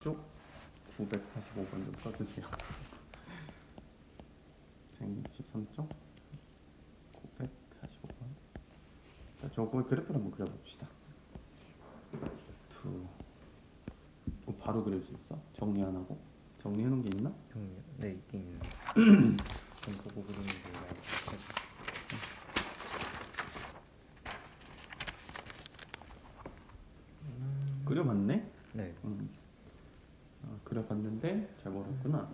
쪽 945번 좀 써주세요. 163쪽 945번. 자, 저거 그래프를 한번 그려봅시다. 투. 어, 바로 그릴 수 있어? 정리 안 하고? 정리해놓은 게 있나? 형님, 네 있긴 있는데 좀 보고 그리는 게 나을 것. 그려봤네? 네, 음. 아, 그려봤는데 잘 모르겠구나.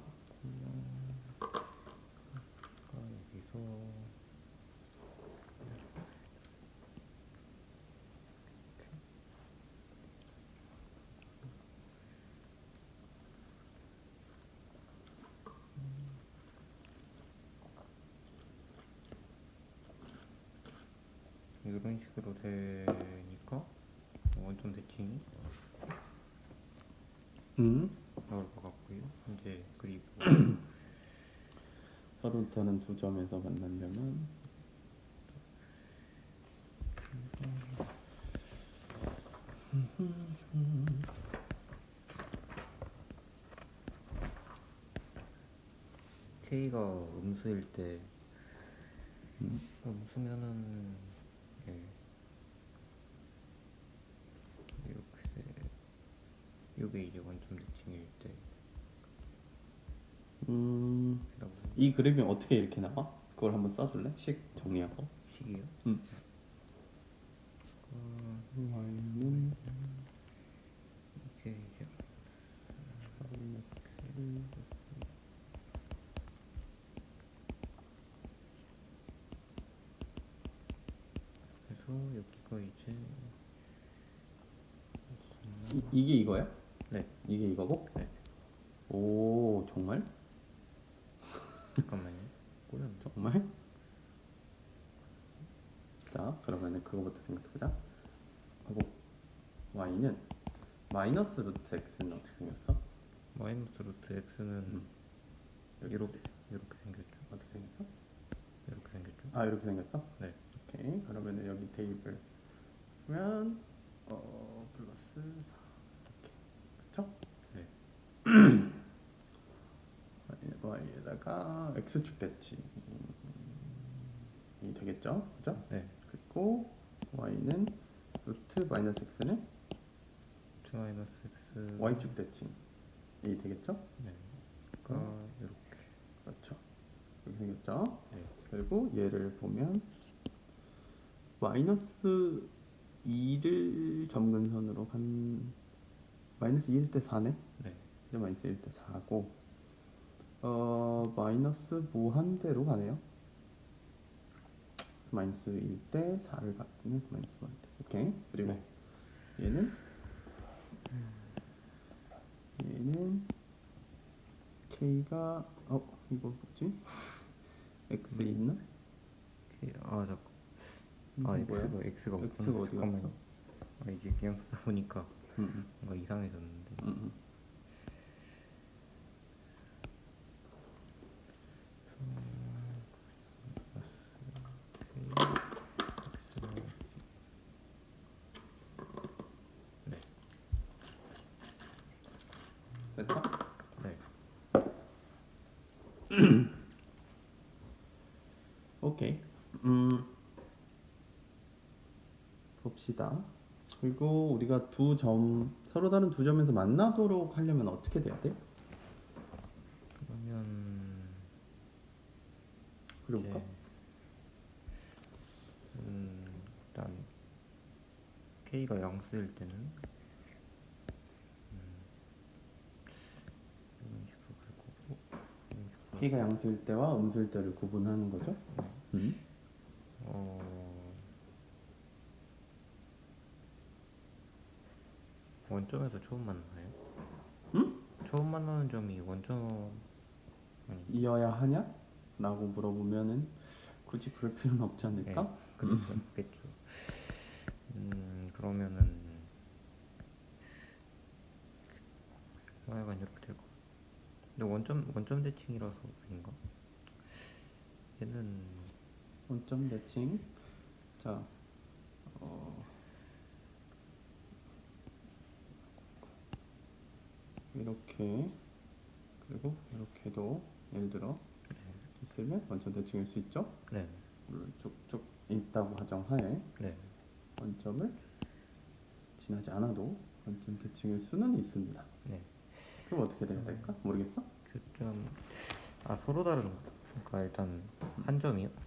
이런 식으로 되니까 원점 대칭이 음. 나올 것 같고요. 이제 그리고 서로 다른 두 점에서 만나려면 K가 음수일 때 음. 음수면은 예. 이렇게 요게 이제 원점 대칭일 때 음, 라고 이 그림이 어떻게 이렇게 나와? 그걸 한번 써줄래? 식 정리하고 식이요? 음. 어, y는 이게 이제 그래서 여기가 이제 이, 이게 이거야? 네. 이게 이거고? 네. 오 정말? 잠깐만요. 꼬였나? 정말? 자 그러면은 그거부터 생각해보자 하고 y는 마이너스 루트 x는 어떻게 생겼어? 마이너스 루트 x는 음. 이렇게 이렇게 생겼죠. 어떻게 생겼어? 이렇게 생겼죠. 아 이렇게 생겼어? 네. 오케이 그러면은 여기 대입을 하면 어 플러스 4 이렇게 그쵸? 네. Y에다가 x축 대칭이 되겠죠? 그죠? 네. 그리고 y는 루트 마이너스 x는 2 마이너스 x y축 대칭이 되겠죠? 네. 그러니까 이렇게 그렇죠. 이렇게 생겼죠? 네. 그리고 얘를 보면 마이너스 2를 점근선으로 간 마이너스 2일 때 4네? 네. 이제 마이너스 1일 때 4고 어 마이너스 무한대로 가네요. 마이너스 1일 때 4를 받는 마이너스 무한대. 오케이. 그리고 네. 얘는 얘는 k가 어 이거 뭐지? x 있나? K 아 잠깐 아 이거 뭐야? x가 x가 없구나. x가 어디 잠깐만요. 갔어? 아 이게 그냥 쓰다 보니까 음, 뭔가 이상해졌는데. 음, 음. 오케이. 음 봅시다. 그리고 우리가 두 점 서로 다른 두 점에서 만나도록 하려면 어떻게 돼야 돼? 그러면 그려볼까? 이제 음 일단 k가 양수일 때는 음, 이런 식으로 갈 거고 이런 식으로 k가 양수일 때와 음수일 때를 구분하는 거죠? 음. 어 원점에서 처음 만나요? 응? 처음 만나는 점이 원점 아니 이어야 하냐? 라고 물어보면은 굳이 그럴 필요는 없지 않을까? 그렇겠죠. 음 그러면은 하여간 이렇게 될 거. 근데 원점 원점 대칭이라서 아닌가? 얘는 원점 대칭. 자, 어, 이렇게 그리고 이렇게도 예를 들어 있으면 원점 대칭일 수 있죠. 네. 물론 쭉쭉 있다고 가정하에 네. 원점을 지나지 않아도 원점 대칭일 수는 있습니다. 네. 그럼 어떻게 돼야 될까? 모르겠어? 교점 아 서로 다른 그러니까 일단 한 점이요.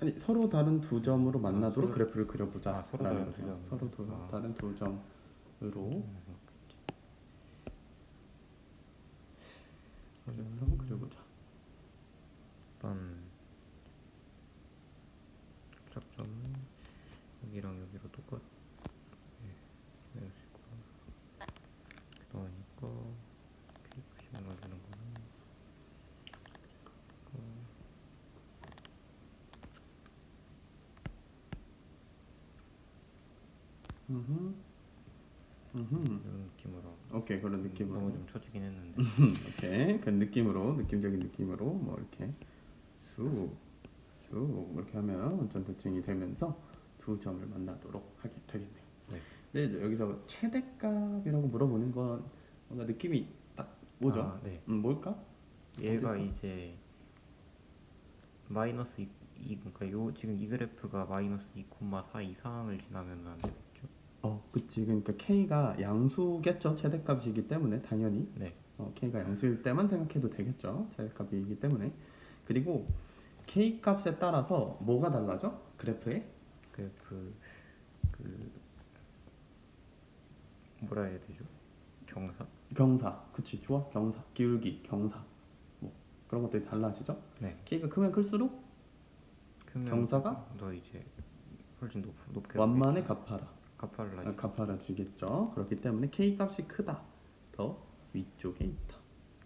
아니 서로 다른 두 점으로 만나도록 그래프를 그려보자. 아, 서로 라는 다른 두 거죠. 점. 서로 두, 아. 다른 두 점으로 그래프를 한번 그려보자. 일단 접점은 여기랑 여기로 똑같. 네. 이러시고 그러니까 K90 만드는 거는 그 음흠. 음흠. 이런 느낌으로 오케이 그런 느낌으로. 너무 좀 처지긴 했는데 오케이 그 느낌으로 느낌적인 느낌으로 뭐 이렇게 쑥쑥 이렇게 하면 대칭이 되면서 두 점을 만나도록 하게 되겠네요. 네. 근데 이제 여기서 최대값이라고 물어보는 건 뭔가 느낌이 딱 오죠. 아, 네. 음 뭘까? 얘가? 이제 마이너스 2, 2 그러니까 요 지금 이 그래프가 마이너스 2,4 이상을 지나면 안 되겠죠? 어, 그치. 그러니까 k가 양수겠죠. 최대값이기 때문에 당연히 네. 어, k가 양수일 때만 생각해도 되겠죠. 최대값이기 때문에 그리고 k 값에 따라서 뭐가 달라져? 그래프에 그래프 그 뭐라 해야 되죠? 경사? 경사, 그치 좋아 경사, 기울기, 경사 뭐 그런 것들이 달라지죠. 네. k가 크면 클수록 크면 경사가? 더 이제 훨씬 높 높게 완만에 갚아라, 갚아라 아, 갚아라지겠죠. 그렇기 때문에 k 값이 크다, 더 위쪽에 있다.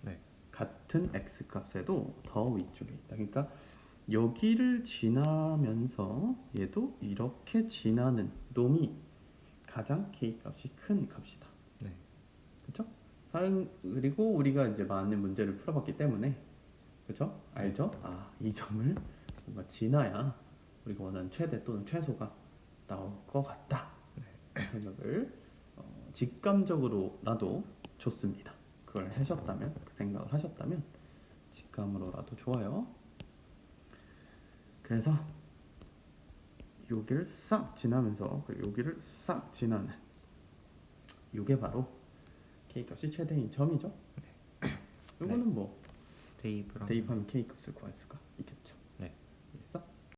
네. 같은 x 값에도 더 위쪽에 있다. 그러니까 여기를 지나면서 얘도 이렇게 지나는 놈이 가장 k 값이 큰 값이다. 네. 그렇죠? 그리고 우리가 이제 많은 문제를 풀어봤기 때문에 그렇죠? 알죠? 아, 이 점을 뭔가 지나야 우리가 원하는 최대 또는 최소가 나올 것 같다. 그 생각을 어, 직감적으로라도 좋습니다. 그걸 하셨다면 그 생각을 하셨다면 직감으로라도 좋아요. 그래서 여기를 싹 지나면서 그 여기를 싹 지나는 이게 바로 k 값이 최대인 점이죠. 이거는 뭐 대입을 하면 대입하면 k 값을 구할 수가 있겠죠.